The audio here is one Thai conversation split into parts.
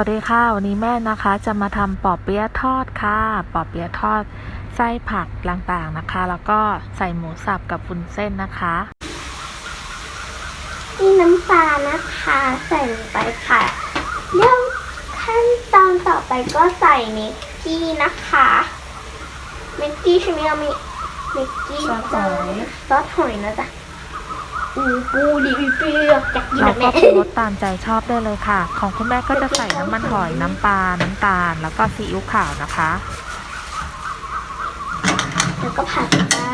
วัสดีค่ะ วันนี้แม่นะคะจะมาทำปอเปี๊ยะทอดค่ะปอเปี๊ยะทอดไส้ผักต่างๆนะคะ แล้วก็ใส่หมูสับกับวุ้นเส้นนะคะนี่น้ำปลานะคะใส่ลงไปค่ะเรื่องขั้นตอนต่อไปก็ใส่เมกกี้นะคะเมกกี้ใช่ไหมเอามีเมกกี้ซอสหอยซอสหอยนะจ๊ะ อูปูดีเปรี้ยวจากกินเราแบบก็แม่ปรุงรสตามใจชอบได้เลยค่ะ ของคุณแม่ก็จะใส่น้ำมันหอยน้ำปลา น้ำตาล แล้วก็ซีอิ๊วขาวนะคะ แล้วก็ผัดจ้า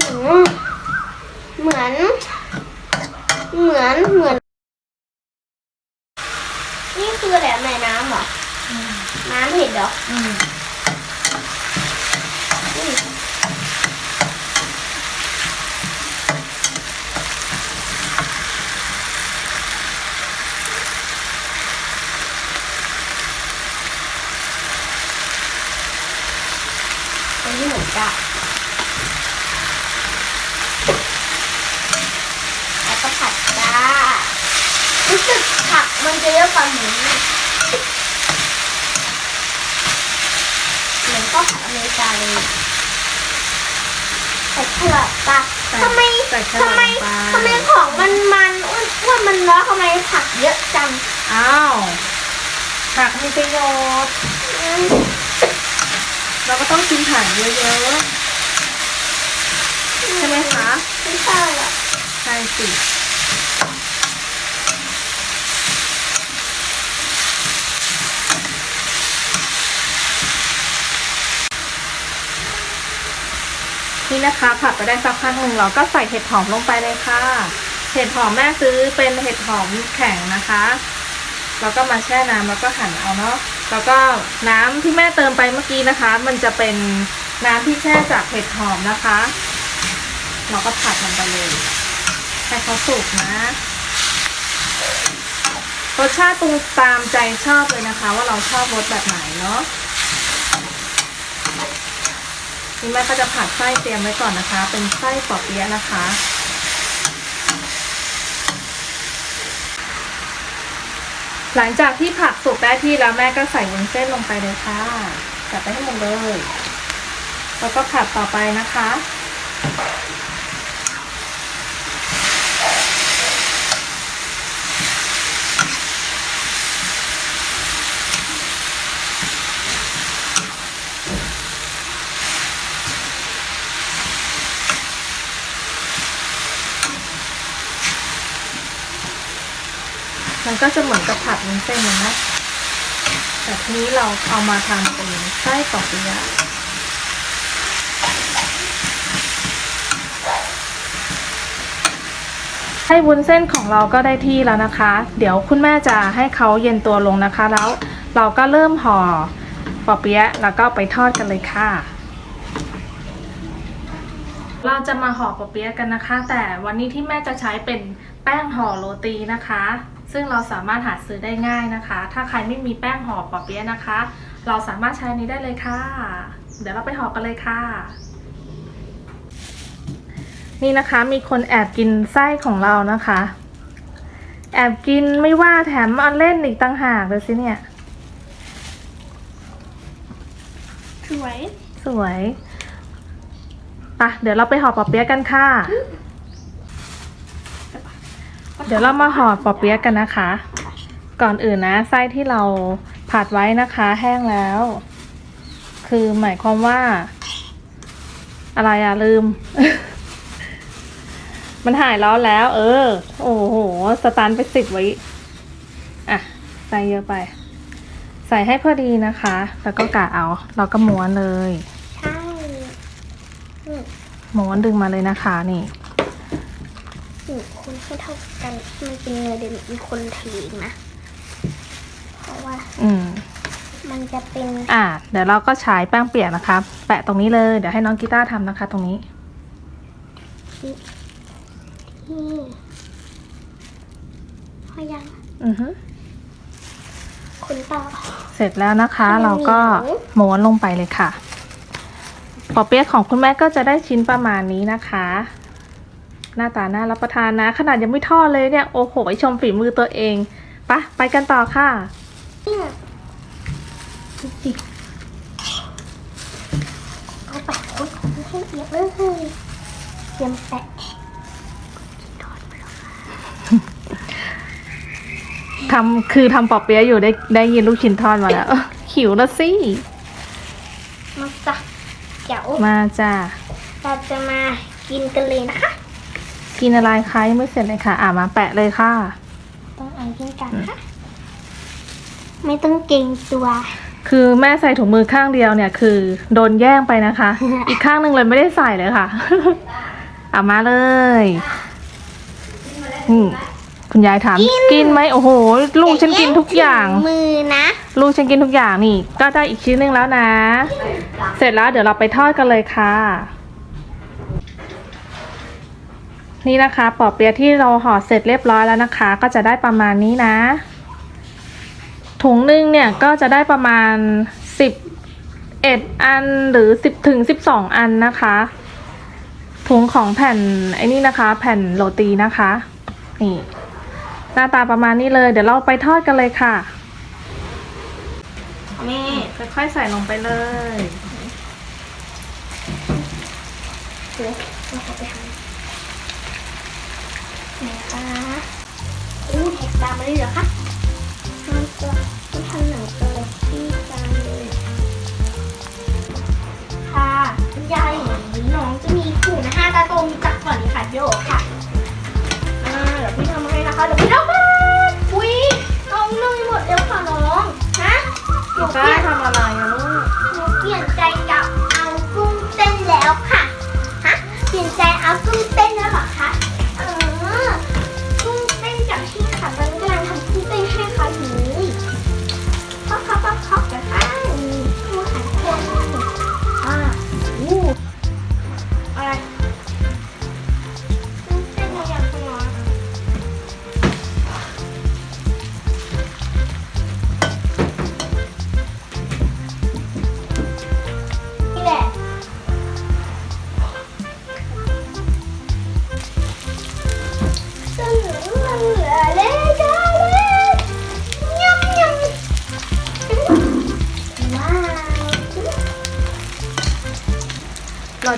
อืมเหมือน เหมือนเหมือน นี่คืออะไรแม่น้ำเหรออน้ำเห็ดเหรอ อืม อุ้ยอันนี้เหมือนกันแล้วก็ผัดจ้า รู้สึกผักมันจะเยอะกว่าหมูเหมือนข้าวผัดอเมริกาเลยใส่แครอทปะทำไมใส่แครอทำทไมลงไป ทำไมของมันมันอ้วนอ้วนมันน้อยทำไมผักเยอะจังอ้าวผักมีประโยชน์ อืมเราก็ต้องกินผักเยอะๆ ใช่ไหมคะ ไม่ใช่อะใช่สิ นี่นะคะผัดไปได้สักพักหนึ่งเราก็ใส่เห็ดหอมลงไปเลยค่ะ เห็ดหอมแม่ซื้อเป็นเห็ดหอมแข็งนะคะแล้วก็มาแช่น้ำแล้วก็หั่นเอาเนาะแล้วก็น้ำที่แม่เติมไปเมื่อกี้นะคะ มันจะเป็นน้ำที่แช่จากเห็ดหอมนะคะ เราก็ผัดมันไปเลยให้เขาสุกนะรสชาติตรงตามใจชอบเลยนะคะ ว่าเราชอบรสแบบไหนเนาะ นี่แม่ก็จะผัดไส้เตรียมไว้ก่อนนะคะ เป็นไส้ปอเปี๊ยะนะคะ หลังจากที่ผักสุกได้ที่แล้วแม่ก็ใส่วุ้นเส้นลงไปเลยค่ะจัดไปให้หมดเลย แล้วก็ผัดต่อไปนะคะ มันก็จะเหมือนกับผัดวุ้นเส้นนะแต่ทีนี้เราเอามาทำเป็นไส้ปอเปี๊ยะให้วุ้นเส้นของเราก็ได้ที่แล้วนะคะ เดี๋ยวคุณแม่จะให้เขาเย็นตัวลงนะคะ แล้วเราก็เริ่มห่อปอเปี๊ยะแล้วก็ไปทอดกันเลยค่ะ เราจะมาห่อปอเปี๊ยะกันนะคะ แต่วันนี้ที่แม่จะใช้เป็นแป้งห่อโรตีนะคะ ซึ่งเราสามารถหาซื้อได้ง่ายนะคะ ถ้าใครไม่มีแป้งห่อปอเปี๊ยะนะคะ เราสามารถใช้นี้ได้เลยค่ะ เดี๋ยวเราไปห่อกันเลยค่ะ นี่นะคะมีคนแอบกินไส้ของเรานะคะ แอบกินไม่ว่าแถมเอาเล่นอีกต่างหากเลยสิเนี่ย สวย สวยปะเดี๋ยวเราไปห่อปอเปี๊ยะกันค่ะ เดี๋ยวเรามาห่อปอเปี๊ยะกันนะคะ ก่อนอื่นนะไส้ที่เราผัดไว้นะคะแห้งแล้ว คือหมายความว่า อะไรอะลืม มันหายร้อนแล้ว เออ โอ้โห สตาร์ทไปสิบไว้อะใส่เยอะไป ใส่ให้พอดีนะคะ แล้วก็กะเอา เราก็ม้วนเลย ใช่อืมม้วนดึงมาเลยนะคะนี่ หนึ่งคนให้เท่ากันมันเป็นเนื้อเดี๋ยวมีคนถือนะ เพราะว่าอืม มันจะเป็น อะเดี๋ยวเราก็ใช้แป้งเปียกนะคะ แปะตรงนี้เลย เดี๋ยวให้น้องกีตาร์ทำนะคะ ตรงนี้ที่ที่พอยังอือฮึคุณต่อ เสร็จแล้วนะคะให้มันเราก็เหนียวม้วนลงไปเลยค่ะ ปอเปี๊ยะของคุณแม่ก็จะได้ชิ้นประมาณนี้นะคะ หน้าตาน่ารับประทานนะ ขนาดยังไม่ทอดเลยเนี่ย โอ้โหชมฝีมือตัวเองปะไปกันต่อค่ะจิเอาไปคนให้เอียดเลยเตรียมแปะทำคือทำปอเปี๊ยะอยู่ได้ได้ยินลูกชิ้นทอดมาแล้ว หิวแล้วสิ มาจ้ะเดี๋ยวมาจ้าเราจะมากินกันเลยนะคะ กินอะไรคะยังไม่เสร็จเลยค่ะ อ่ามาแปะเลยค่ะ ต้องเอากินกันค่ะ ไม่ต้องเกรงตัว คือแม่ใส่ถุงมือข้างเดียวเนี่ยคือโดนแย่งไปนะคะ อีกข้างหนึ่งเลยไม่ได้ใส่เลยค่ะ เอามาเลยอืมคุณยายถาม กินไหมโอ้โห ลูกฉันกินทุกอย่างแต่แย่ถึมือนะ ลูกฉันกินทุกอย่างนี่ ก็ได้อีกชิ้นหนึ่งแล้วนะ เสร็จแล้วเดี๋ยวเราไปทอดกันเลยค่ะ นี่นะคะปอเปียะที่เราห่อเสร็จเรียบร้อยแล้วนะคะ ก็จะได้ประมาณนี้นะ ถุงหนึ่งเนี่ยก็จะได้ประมาณสิบเอ็ดอันหรือสิบถึงสิบสองอันนะคะ ถุงของแผ่นไอ้นี่นะคะ แผ่นโรตีนะคะนี่หน้าตาประมาณนี้เลย เดี๋ยวเราไปทอดกันเลยค่ะ นี่ค่อยๆใส่ลงไปเลยเดี๋ยวเราขอไป ทำนะคะอู้เห็ดดำมาเลยเหรอคะทำตัวต้องทำหนังตัวเล็กที่จานเลยค่ะยายนี้น้องจะมีขู่นะฮะตาโตมีจักก่อนค่ะโยกค่ะอ่าเดี๋ยวพี่ทำให้นะคะเดี๋ยวพี่ทำมาอุ้ยน้องนุ่ยหมดแล้วค่ะน้องฮะหนูเปได้ลี่ยนทำอะไรอะลูกหนูเปลี่ยนใจจะเอากุ้งเต้นแล้วค่ะฮะเปลี่ยนใจเอากุ้งเต้นแล้วเหรอคะ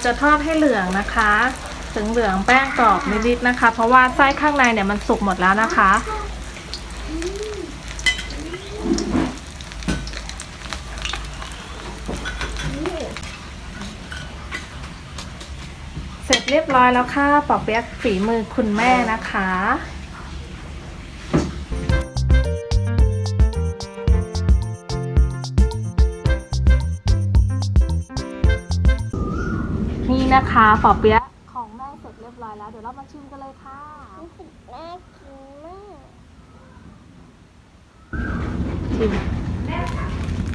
จะทอดให้เหลืองนะคะ ถึงเหลืองแป้งกรอบนิดๆนะคะ เพราะว่าไส้ข้างในเนี่ยมันสุกหมดแล้วนะคะ เสร็จเรียบร้อยแล้วค่ะปอเปี๊ยะฝีมือคุณแม่นะคะ นี่นะคะปอเปี๊ยะของแม่เสร็จเรียบร้อยแล้วเดี๋ยวเรามาชิมกันเลยค่ะรู้สึกน่ากินมากชิม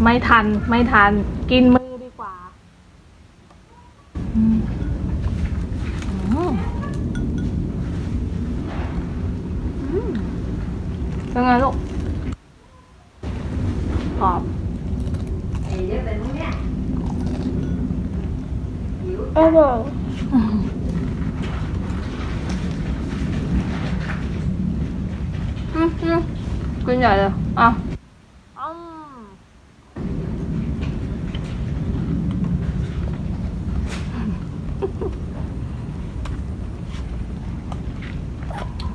ไม่ทันไม่ทันกินมือดีกว่าอืมอืมอืมเป็นไงลูกกรอบ อร่อยอืมอืมกินใหญ่เลยอะอืม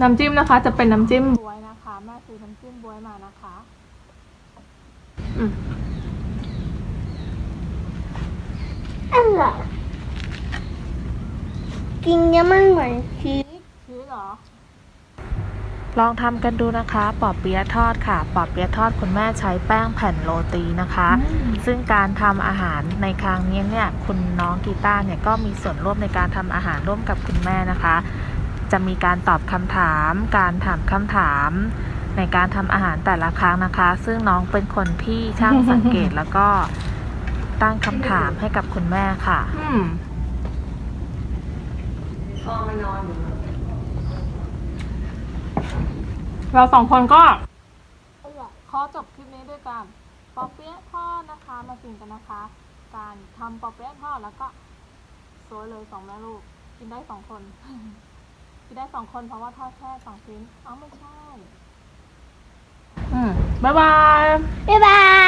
น้ำจิ้มนะคะ จะเป็นน้ำจิ้มบวยนะคะแม่ซื้อน้ำจิ้มบวยมานะคะอืมอร่อย กินเยอะมันเหมือนชีสชีสเหรอ ลองทำกันดูนะคะปอเปี๊ยะทอดค่ะปอเปี๊ยะทอดคุณแม่ใช้แป้งแผ่นโรตีนะคะซึ่งการทำอาหารในครั้งนี้เนี่ยคุณน้องกีตาร์เนี่ยก็มีส่วนร่วมในการทำอาหารร่วมกับคุณแม่นะคะ จะมีการตอบคำถาม การถามคำถาม ในการทำอาหารแต่ละครั้งนะคะ ซึ่งน้องเป็นคนที่ช่างสังเกต แล้วก็ตั้งคำถามให้กับคุณแม่ค่ะ อืม เราสองคนก็อร่อยขอจบคลิปนี้ด้วยกันปอเปี๊ยะทอดนะคะ มากินกันนะคะ การทำปอเปี๊ยะทอดแล้วก็สวยเลยสองแม่ลูก กินได้สองคน กินได้สองคนเพราะว่าทอดแค่สองชิ้นเอ้าไม่ใช่ อืมบ๊ายบาย บ๊ายบา